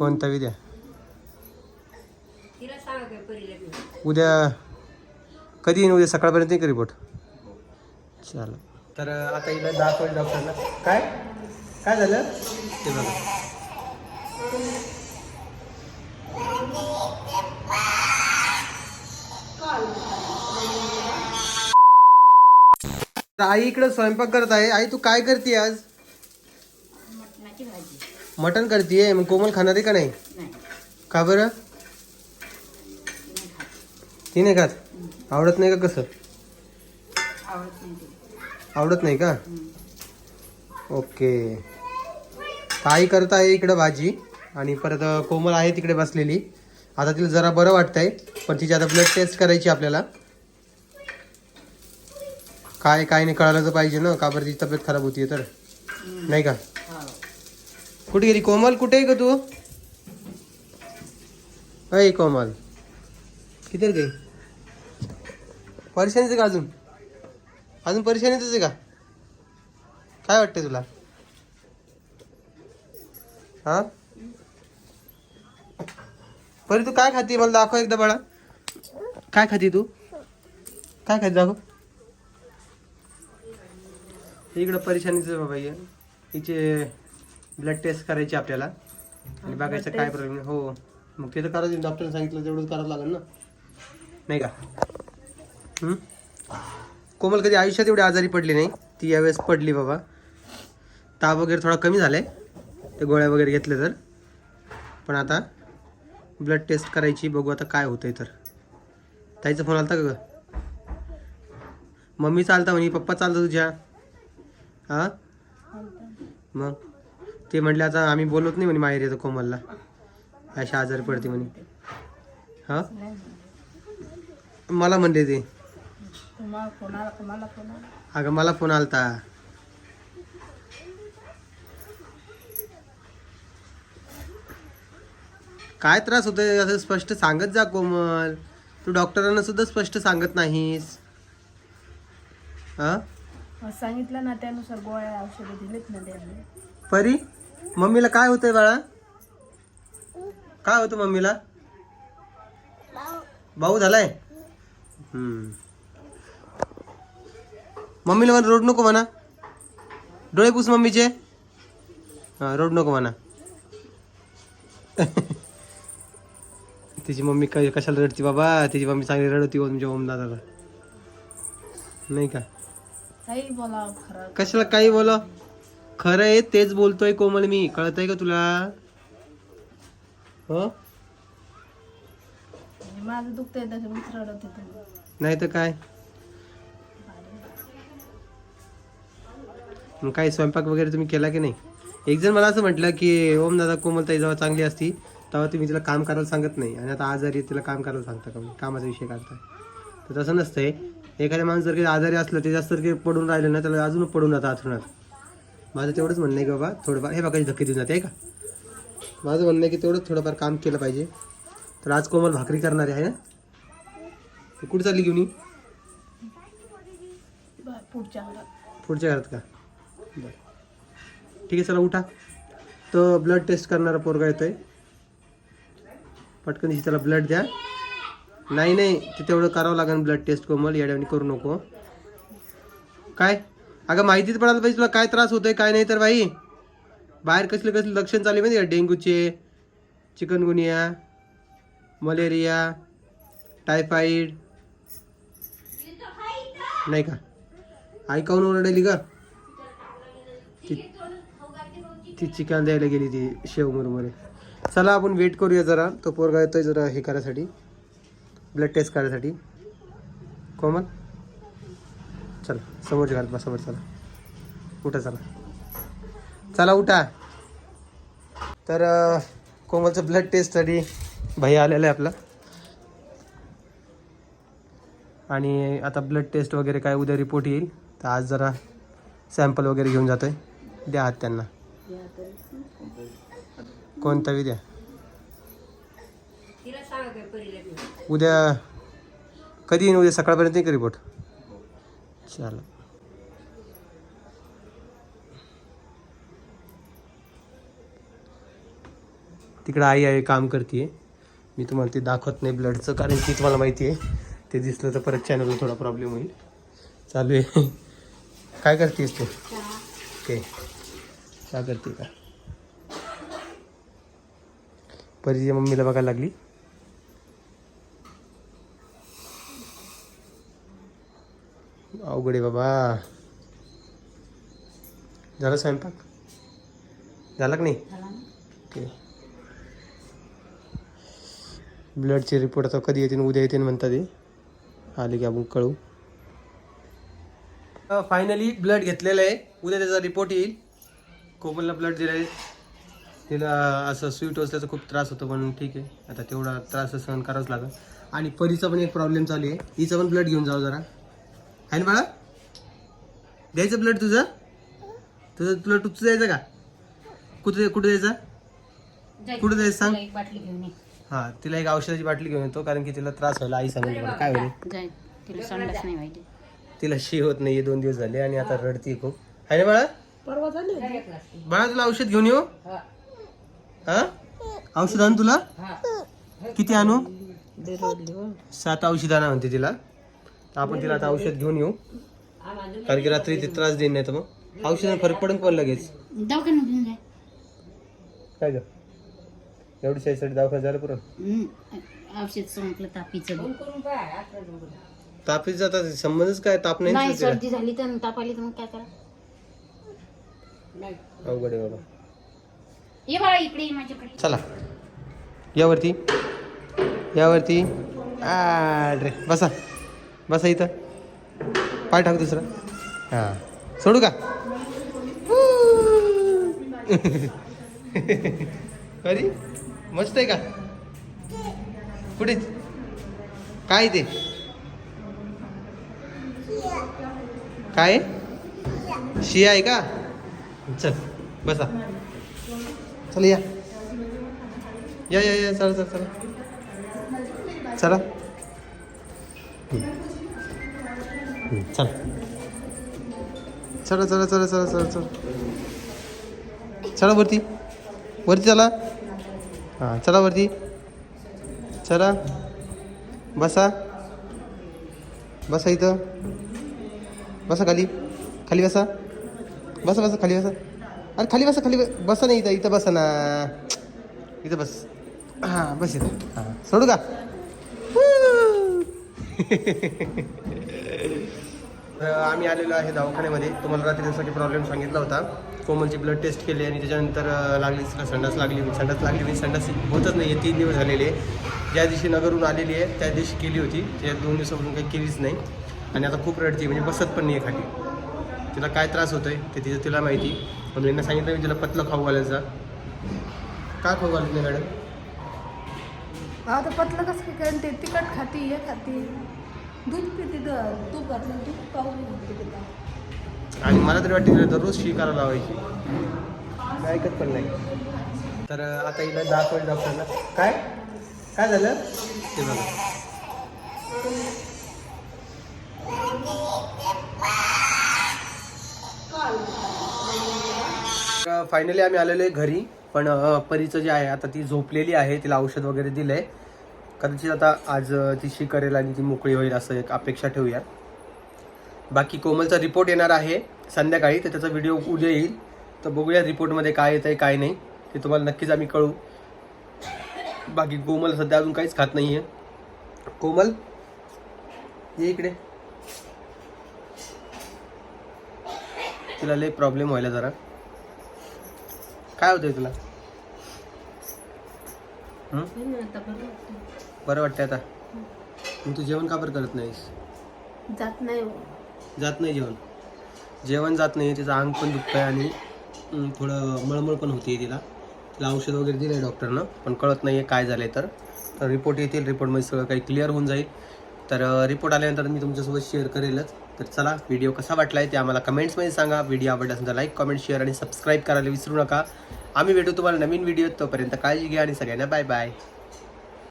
कोणता विद्या? उद्या कधी येईन? उद्या सकाळपर्यंत येईल रिपोर्ट चालेल. तर आता इला दाखवेल डॉक्टरला काय? काय झालं? ते बघा. आई इकडे स्वयंपाक करत आहे. आई तू काय करते आज? मटणाची भाजी. मटण करते मग कोमल खाणार आहे का नाही? का बरं? ती नाही खात? आवडत नाही का कसं? आवडत नाही का? ओके. तर आई करत आहे इकडं भाजी आणि परत कोमल आहे तिकडे बसलेली. आता तिला जरा बरं वाटतंय पण तिची आता ब्लड टेस्ट करायची आपल्याला. काय काय नाही कळालं तर पाहिजे ना का बरं तिची तब्येत खराब होतीये तर? नाही का? कुठे गेली? कोमल कुठे आहे का तू? अय कोमल. किती गे परेशानीच आहे का अजून? अजून परेशानीच आहे का? काय वाटतंय तुला? हा? परी तू काय खाती? मला दाखव एकदा बाळा. काय खाती तू? काय खाती? दाखव. इकडं परेशानीच बाबा हिचे ब्लड टेस्ट करायची आपल्याला. आणि बघायचं काय प्रॉब्लेम हो. मग ते तर करायचं डॉक्टरने सांगितलं तेवढंच करावं लागेल ना. नाही का? कोमल कधी आयुष्यात एवढी आजारी पडली नाही. ती यावेळेस पडली बाबा. ताप वगैरे थोडा कमी झालाय. ते गोळ्या वगैरे घेतले तर. पण आता ब्लड टेस्ट करायची. बघू आता काय होतंय तर. ताईचा फोन आलता का ग? मम्मी चालता म्हणे. पप्पा चालतं तुझ्या. हा? मग? ते म्हटलं आता आम्ही बोलत नाही म्हणे माहेर येतो कोमलला. अशा आजारी पडते म्हणे. हा? मला म्हणले ते. अगं मला फोन आलता. काय त्रास होतोय? असं स्पष्ट सांगत जा कोमल. तू डॉक्टरांना सुद्धा स्पष्ट सांगत नाहीस. हा? सांगितलं ना त्यानुसार गोळ्या औषधं दिलेत ना त्यांनी. परी मम्मीला काय होतंय बाळा? काय होतं मम्मीला? भाऊ झालाय? मम्मीला म्हणा रोड नको म्हणा. डोळे पुस मम्मीचे. हा रोड नको म्हणा. तिची मम्मी काय कशाला रडती बाबा? तिची मम्मी चांगली रडवती हो तुमच्या ओम दादाला. नाही का? काही बोला कशाला काही बोला खरं आहे तेच बोलतोय कोमल मी. कळतंय का तुला? हो? माझं दुखतंय त्याच्यामुळे रडत तुम्ही नाही तर काय? मग काय स्वयंपाक वगैरे तुम्ही केला की नाही? एक जण मला असं म्हटलं की ओम दादा कोमलताई जेव्हा चांगली असती तेव्हा तुम्ही तिला काम करायला सांगत नाही. आणि आता आजारी आहे, तिला काम करायला सांगता का? कामाचा विषय काढताय. तर तसं नसतंय. एखाद्या माणूस जर काही आजारी असलं ते जास्त जर काही पडून राहिलं ना त्याला अजून पडून जातं आथरुणात माझं तेवढंच म्हणणं आहे की बाबा थोडंफार हे बघा कशी धक्के देऊन जाते आहे का? माझं म्हणणं आहे की तेवढंच थोडंफार काम केलं पाहिजे. तर आज कोमल भाकरी करणारी आहे ना कुठे चालली घेऊन? पुढच्या घरात. पुढच्या घरात का? बरं. ठीक आहे चला उठा. तो ब्लड टेस्ट करणारा पोरगा येतोय. पटकन दिशी त्याला ब्लड द्या. नाही नाही ते तेवढं करावं लागेल ब्लड टेस्ट कोमल. येड्यावानी करू नको. काय? अगं माहितीच पडायला पाहिजे तुला काय त्रास होतोय काय नाही तर बाई. बाहेर कसले कसले लक्षण चालले माहिती का? डेंग्यूचे चिकनगुनिया मलेरिया टायफाईड. नाही का? ऐकावून ओरडली का ती ती चिकन द्यायला गेली ती शेव मुरमुरे. चला आपण वेट करूया जरा. तो पोरगा येतोय जरा हे करायसाठी. ब्लड टेस्ट करायसाठी. कोमल? चला समोरच्या घरात बसा चला. उठा चला. चला उठा. तर कोमलचं ब्लड टेस्टसाठी भैया आलेला आहे आपला. आणि आता ब्लड टेस्ट वगैरे काय उद्या रिपोर्ट येईल. तर आज जरा सॅम्पल वगैरे घेऊन जातोय. द्या हात त्यांना. कोणता बी द्या. उद्या कधी येईन उद्या सकाळपर्यंत येईल का रिपोर्ट चला तिकडं आई आहे काम करते मी तुम्हाला ते दाखवत नाही ब्लडचं कारण की तुम्हाला माहिती आहे. ते दिसलं तर परत चॅनलला थोडा प्रॉब्लेम होईल. चालू आहे. काय करतेस तू? ओके. काय करते का? परीच्या मम्मीला बघायला लागली. अवघड आहे बाबा. झाला स्वयंपाक? झाला का नाही? ओके. ब्लडचे रिपोर्ट आता कधी येतील उद्या येतील म्हणतात ते आले की आपण कळू. फायनली ब्लड घेतलेलं आहे. उद्या त्याचा रिपोर्ट येईल. कोपलला ब्लड दिलं आहे तिला असं स्वीट असल्याचा खूप त्रास होतो पण ठीक आहे. आता तेवढा त्रास सहन करावाच लागेल. आणि परीचा पण एक प्रॉब्लेम चालू आहे. हिचं पण ब्लड घेऊन जाऊ जरा. आहे ना बाळा? द्यायचं ब्लड तुझं? तुझं ब्लड तुझं द्यायचं का? कुठे कुठे द्यायचं? कुठे द्यायचं सांग? एक बाटली घेऊन ये. हा तिला एक औषधाची बाटली घेऊन येतो कारण की तिला त्रास व्हायला आई सांगितलं मला काय होईल? जाय तिला संडास नाही माहिती. तिला शी होत नाहीये दोन दिवस झाले आणि आता रडती खूप. आहे ना बाळा? परवा झाले बाळा तुला औषध घेऊन येऊ? हा. औषध आण तुला? किती आणू? सात औषध आणा म्हणते तिला. तर आपण तिला आता औषध घेऊन येऊ. कारण की रात्री ते त्रास देईन नाही तर मग औषधाने फरक पडेल पण लगेच? दवाखान्यात घेऊन जाय. काय ग? एवढी शाहीसाठी दवाखान्यात झालं पुरं? हम्म. औषध संपलं तापीचं जातात संबंधच काय? ताप नाही नाही ना तिला. सर्दी झाली तर ताप आली तर मग काय करा? अवघड आहे बाबा. ये बाळा इकडे ये माझ्याकडे. चला. यावरती यावरती रे. बसा. बसा इथं. पाय टाक दुसरा. हां. सोडू का? अरे मस्त आहे का? कुठे काय ते? काय? शिया आहे का? चल बसा. चल या. या या या चला चला चला. चला. चल. चला चला चला चला चला चल. चला वरती. वरती चला. हां चला वरती. चला. बसा. बसा इथं. बसा खाली. खाली बसा. बसा बसा खाली बसा. अरे खाली बसा खाली बसा. नाही इथं इथं बसा ना. इथं बस. हां बस इथं. हां. सोडू का? तर आम्ही आलेलो आहे दवाखान्यामध्ये. तुम्हाला रात्री प्रॉब्लेम सांगितला होता कोमलची ब्लड टेस्ट केली आणि त्याच्यानंतर लागली संडास लागली संडास लागली म्हणजे संडास होतच नाही आहे तीन दिवस झालेले आहे. ज्या दिवशी नगरहून आलेली आहे त्या दिवशी केली होती. त्या दोन दिवसापासून काही केलीच नाही. आणि आता खूप रडते म्हणजे बसत पण नाही आहे खाली. तिला काय त्रास होतोय ते तिचं तिला माहिती. पण यांना सांगितलं मी तिला पतलं खाऊ घालायचा. काय खाऊ घालत नाही मॅडम? आता पतलं कसं काय? कारण ते तिखट खाती हे खाती. दूध पिते द- तूप घातलं दूध पाहून घालते तिला आणि मला तरी वाटते तिला दररोज शी करायला लावायची. मी ऐकत पण नाही. तर अं, आता हिला दाखवलं डॉक्टरला. काय? काय झालं? ते बघा. फायनली आम्ही आलेलो आहे घरी. पण अं, परीचं जे आहे आता ती झोपलेली आहे तिला औषध वगैरे दिलं आहे कदाचित आता आज ती शी करेल आणि ती मोकळी होईल असं एक अपेक्षा ठेवूया बाकी कोमलचा रिपोर्ट येणार आहे संध्याकाळी तर त्याचा व्हिडिओ उद्या येईल. तर बघूया रिपोर्टमध्ये काय येतं आहे काय नाही. ते तुम्हाला नक्कीच आम्ही कळू बाकी कोमल सध्या अजून काहीच खात नाही आहे कोमल ये इकडे. तुला लय प्रॉब्लेम व्हायला जरा. काय होतंय तुला? बरं वाटतंय आता. मग तू जेवण का बरं करत नाहीस? जात नाही हो. जात नाही जेवण? जेवण जात नाही तिचं अंग पण दुखतं आहे आणि अं, थोडं मळमळ पण होती तिला. तिला औषध वगैरे दिलं आहे डॉक्टरनं पण कळत नाही आहे काय झालं आहे तर. तर रिपोर्ट येतील रिपोर्टमध्ये सगळं काही क्लिअर होऊन जाईल. तर रिपोर्ट आल्यानंतर मी तुमच्यासोबत शेअर करेलच. तर चला व्हिडिओ कसा वाटला आहे ते आम्हाला कमेंट्समध्ये सांगा. व्हिडिओ आवडला असेल तर लाईक कमेंट शेअर आणि सबस्क्राईब करायला विसरू नका. आम्ही भेटू तुम्हाला नवीन व्हिडिओ तोपर्यंत काळजी घ्या आणि सगळ्यांना बाय बाय